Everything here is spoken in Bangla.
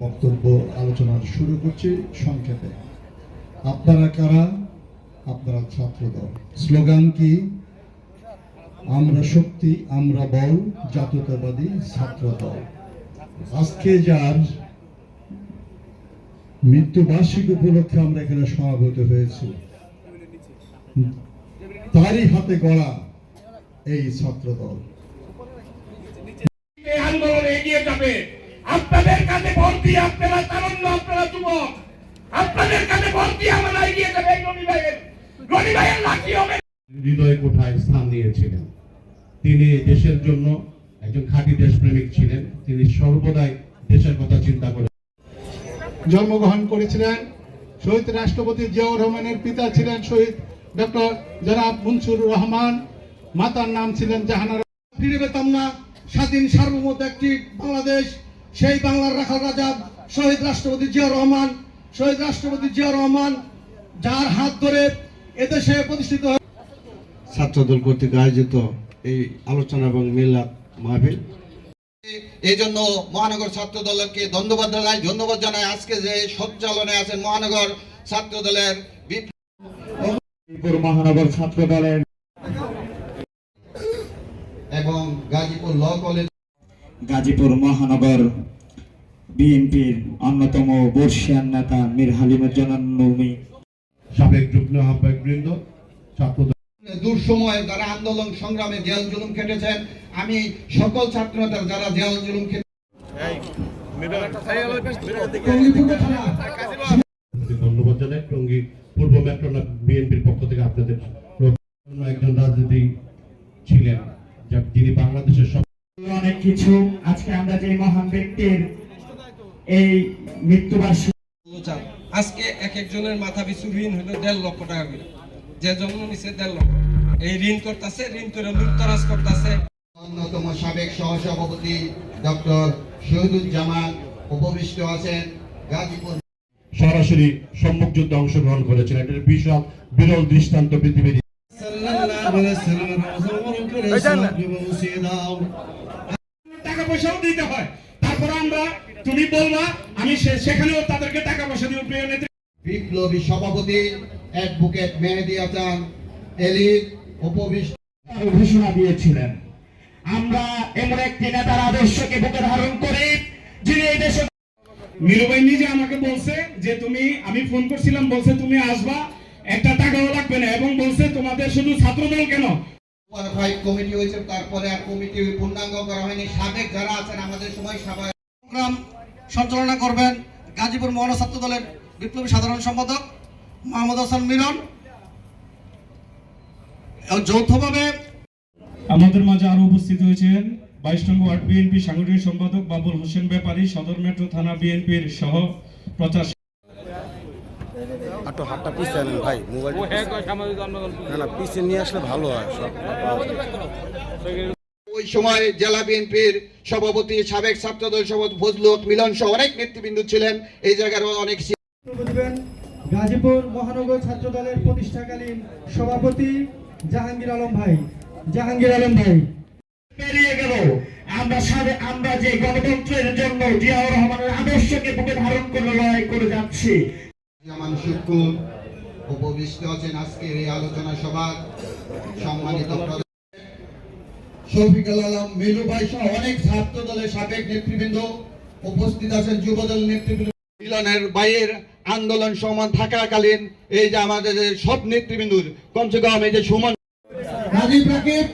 বক্তব্য, আলোচনা শুরু করছি সংক্ষেপে। আপনারা কারা? আপনারা ছাত্রদল। স্লোগান কি? আমরা শক্তি, আমরা বল, জাতীয়তাবাদী ছাত্রদল। আজকে যার মৃত্যুবার্ষিকী উপলক্ষে আমরা এখানে সমাবেত হয়েছি, তারই হাতে গড়া এই ছাত্রদল। আন্দোলন এগিয়ে যাবে। আপনাদের কাছে ভোট দিয়ে আপনারা তারুণ্য আপনারা যুবক। আপনাদের কাছে ভোট দিয়ে আমরা এগিয়ে যাবে রনি ভাইয়ের রনি ভাইয়ের লাঠি হবে। হৃদয় কোঠায় স্থান নিয়েছিলেন? তিনি দেশের জন্য একজন খাঁটি দেশপ্রেমিক ছিলেন। তিনি সর্বদাই দেশের কথা চিন্তা করে জন্মগ্রহণ করেছিলেন। শহীদ রাষ্ট্রপতি জিয়াউর রহমানের পিতা ছিলেন শহীদ ডক্টর জনাব মুনসুর রহমান। মাতার নাম ছিলেন জাহানারা। ফিরে পেতাম না। স্বাধীন সার্বভৌম একটি বাংলাদেশ। সেই বাংলার রাখাল রাজা শহীদ রাষ্ট্রপতি জিয়াউর রহমান শহীদ রাষ্ট্রপতি জিয়াউর রহমান যার হাত ধরে এদেশে প্রতিষ্ঠিত ছাত্রদল কর্তৃক আয়োজিত এই আলোচনা এবং মিলাদ মাহফিল। এই জন্য মহানগর ছাত্র দলকে ধন্যবাদ জানাই ধন্যবাদ জানাই আজকে যে সঞ্চালনে আছেন মহানগর ছাত্র দলের মহানগর ছাত্র দলের এবং গাজীপুর ল কলেজ গাজীপুর মহানগর বিএনপির অন্যতম বর্ষিয়ান নেতা মীর হালিমের জনানুমি সাবেক যুগ্ম আহ্বায়ক বৃন্দ ছাত্র দূর সময়ে যারা আন্দোলন সংগ্রামে জেল জুলুম খেটেছেন আমি সকল ছাত্র যারা জেল জুলুম খেটে ধন্যবাদ জানাই। টঙ্গী পূর্ব মেট্রোনা বিএনপির পক্ষ থেকে আপনাদের একজন রাজনীতি ছিলেন যিনি বাংলাদেশের সব অনেক কিছু আজকে আমরা যে মহান ব্যক্তির এই মৃত্যুবার্ষিকী আজকে এক একজনের মাথা পিছু ঋণ হলো দেড় লক্ষ টাকা করে যে জন্ম নিছে দেড় লক্ষ এই ঋণ করতেছে ঋণ করে লুটতরাজ করতেছে অন্যতম সাবেক সহসভাপতি ডক্টর শহীদুজ্জামান উপবিষ্ট আছেন গাজীপুর সরাসরি সম্মুখ যুদ্ধে অংশগ্রহণ করেছেন এটা বিশাল বিরল দৃষ্টান্ত পৃথিবীর পয়সাও দিতে হয়। তারপর আমরা তুমি বলবা আমি সেখানেও তাদেরকে টাকা পয়সা দিব প্রিয় নেত্রী। বিপ্লবী সভাপতি অ্যাডভোকেট মেহেদি হাসান এলির উপবিষ্ট ঘোষণা দিয়েছিলেন। আমরা এমন একটি নেতার আদর্শকে বুকে ধারণ করি যিনি এই দেশে মিলু নিজে আমাকে বলছে যে তুমি আমি ফোন করছিলাম বলছে তুমি আসবা। একটা টাকাও লাগবে না এবং বলছে তোমাদের শুধু ছাত্রদল কেন? কমিটি হয়েছে, তারপরে আর কমিটি পূর্ণাঙ্গ করা হয়নি। সাবেক যারা আছেন, আমাদের সময় সবাই। সঞ্চালনা করবেন গাজীপুর দলের বিপ্লবী সাধারণ সম্পাদক মোহাম্মদ হাসান মিলন। যৌথভাবে আমাদের মাঝে আরও উপস্থিত হয়েছেন বাইশ নং ওয়ার্ড বিএনপি সাংগঠনিক সম্পাদক বাবুল হোসেন ব্যাপারী, সদর মেট্রো থানা বিএনপির সহ প্রচার একটু হাতটা পিছিয়ে আনেন ভাই মোবাইল না না পিছিয়ে নিয়ে আসলে ভালো হয় সব ওই সময় জেলা বিএনপির সভাপতি সাবেক ছাত্রদল সভাপতি ফজলুক মিলন সহ অনেক নেতৃবৃন্দ ছিলেন। এই জায়গার অনেক গাজীপুর মহানগর ছাত্র দলের প্রতিষ্ঠাকালীন সভাপতি জাহাঙ্গীর আলম ভাই। জাহাঙ্গীর আলম ভাই। পেরিয়ে গেল। আমরা সাবে আমরা যে গণতন্ত্রের জন্য জিয়াউর রহমানের আদর্শকে বুকে ধারণ করে লড়াই করে যাচ্ছি উপবিষ্ট আছেন আজকের এই আলোচনা সভার সম্মানিত শফিকুল আলম ভাই সহ অনেক ছাত্র দলের সাবেক নেতৃবৃন্দ উপস্থিত আছেন, যুবদল নেতৃবৃন্দ। মিলনের বাইয়ের আন্দোলন সমান থাকাকালীন এই যে আমাদের সব নেতৃবৃন্দ কমসে কম এই যে সুমন রাজীব রাকিব